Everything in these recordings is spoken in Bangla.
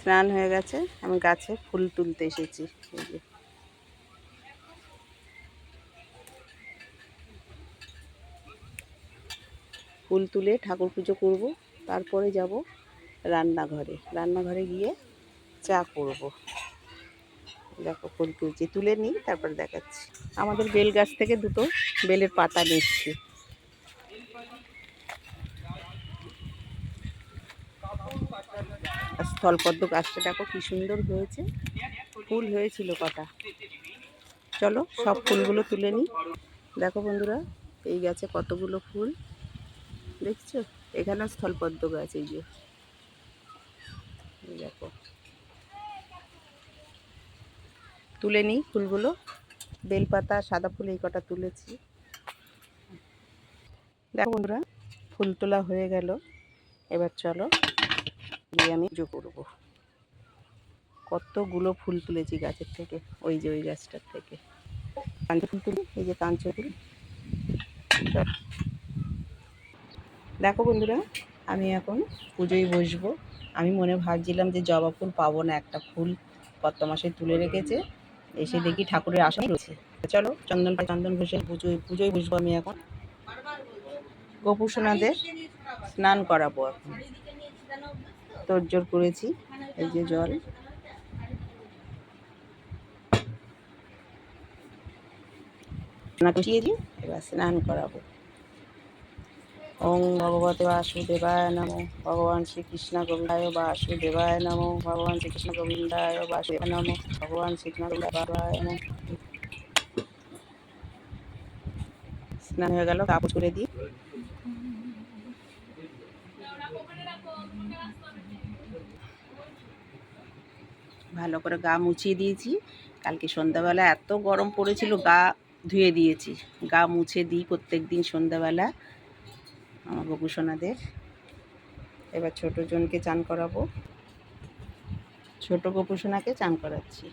স্নান হয়ে গেছে, আমি গাছে ফুল তুলতে এসেছি। ফুল তুলে ঠাকুর পুজো করব, তারপরে যাব রান্নাঘরে। রান্নাঘরে গিয়ে চা করব। দেখো, ফুল তুলছি। তুলে নিই, তারপর দেখাচ্ছি। আমাদের বেল গাছ থেকে দুটো বেলের পাতা নিচ্ছি। স্থলপদ্ম গাছটা দেখো কি সুন্দর হয়েছে। ফুল হয়েছিল কটা। চলো সব ফুলগুলো তুলে নিই। দেখো বন্ধুরা, এই গাছে কতগুলো ফুল। দেখছ? এখানে স্থলপদ্ম গাছ এই যে। দেখো। তুলে নিই ফুলগুলো। বেলপাতা, সাদা ফুল, এই কটা তুলেছি। দেখো বন্ধুরা, ফুল তোলা হয়ে গেল। এবার চলো গিয়ে আমি পুজো করব। কতগুলো ফুল তুলেছি গাছের থেকে, ওই যে ওই গাছটার থেকে। কাঞ্চ ফুল তুলি, এই যে কাঞ্চ ফুল। দেখো বন্ধুরা, আমি এখন পুজোয় বসবো। আমি মনে ভাবছিলাম যে জবা ফুল পাবো না, একটা ফুল কত মাসে তুলে রেখেছে। এসে দেখি ঠাকুরের আসনে রয়েছে। চলো, চন্দন চন্দন ঘষে পুজোয় পুজোয় বসবো আমি এখন। গোপুসোনাদের স্নান করাবো এখন। তোড়জোড় করেছি, এই যে জল। স্নান দিই এবার স্নান করাবো। ওং ভগবতে বাসুদেবায় নমো। ভগবান শ্রীকৃষ্ণ গোবিন্দায় বাসুদেবায় নমো। ভগবান শ্রীকৃষ্ণ গোবিন্দায় বাসুদেবায় নমো। ভগবান শ্রীকৃষ্ণ গোবিন্দায় স্নান হয়ে গেল, কাপড় করে দিই ভালো করে গা মুছিয়ে দিয়েছি। কালকে সন্ধ্যাবেলা এত গরম পড়েছিল, গা ধুয়ে দিয়েছি। গা মুছে দিই প্রত্যেক দিন সন্ধ্যাবেলা আমার গোপুসোনাদের এবার ছোটো জনকে চান করাবো। ছোট গোপুসোনাকে চান করাচ্ছি।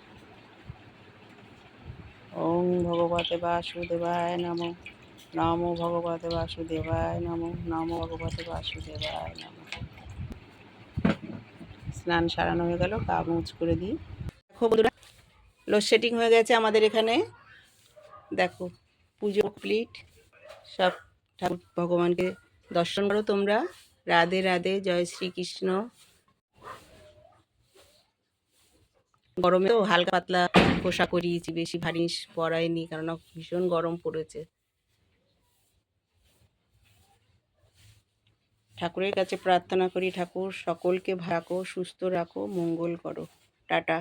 ওং ভগবতে বাসুদেবায় নম। নমো ভগবতে বাসুদেবায় নম। নমো ভগবতে বাসুদেবায় নম। স্নান সারানো হয়ে গেল, গা মুচ করে দিই। দেখো বন্ধুরা লোডশেডিং হয়ে গেছে আমাদের এখানে। দেখো, পুজো কমপ্লিট সব ঠাকুর ভগবানকে দর্শন করো তোমরা। রাধে রাধে, জয় শ্রীকৃষ্ণ। গরমে তো হালকা পাতলা পোশাক করিয়েছি বেশি ভারিস পরাইনি কারণ ভীষণ গরম পড়েছে। ঠাকুরের কাছে প্রার্থনা করি ঠাকুর সকলকে ভাগো সুস্থ রাখো মঙ্গল করো। টাটা।